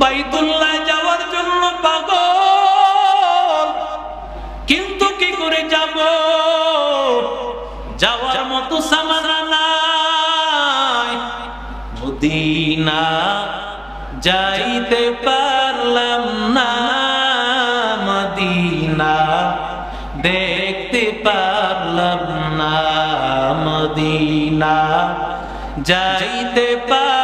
বাইতুল্লাহ যাওয়ার জন্য পাগল। কিন্তু কি করে যাব? যাওয়ার মতো সামানা নাই। মদিনা যাইতে পারলাম না, মদিনা দেখতে পারলাম না, মদিনা যাইতে পারলাম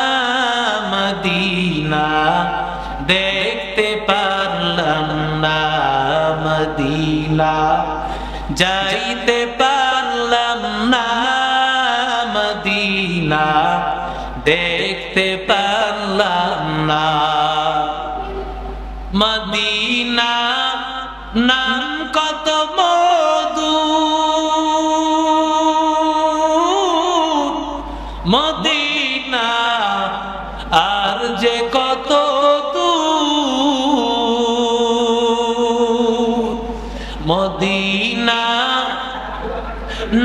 দেখতে পারলাম না মদিনা। যাইতে পারলাম না মদিনা। দেখতে পারলাম না মদিনা। নাম কত মধু। মদিনা, আর যে কত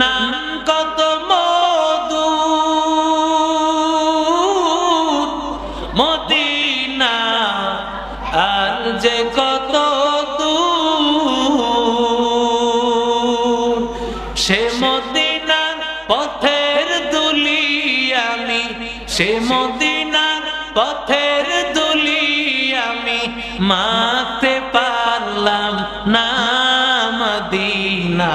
নাম কত মধু মদিনা আর যে কত দূর। সে মদিনার পথের দুলি আমি, সে মদিনার পথের দুলি আমি মাতে পারলাম না মদিনা।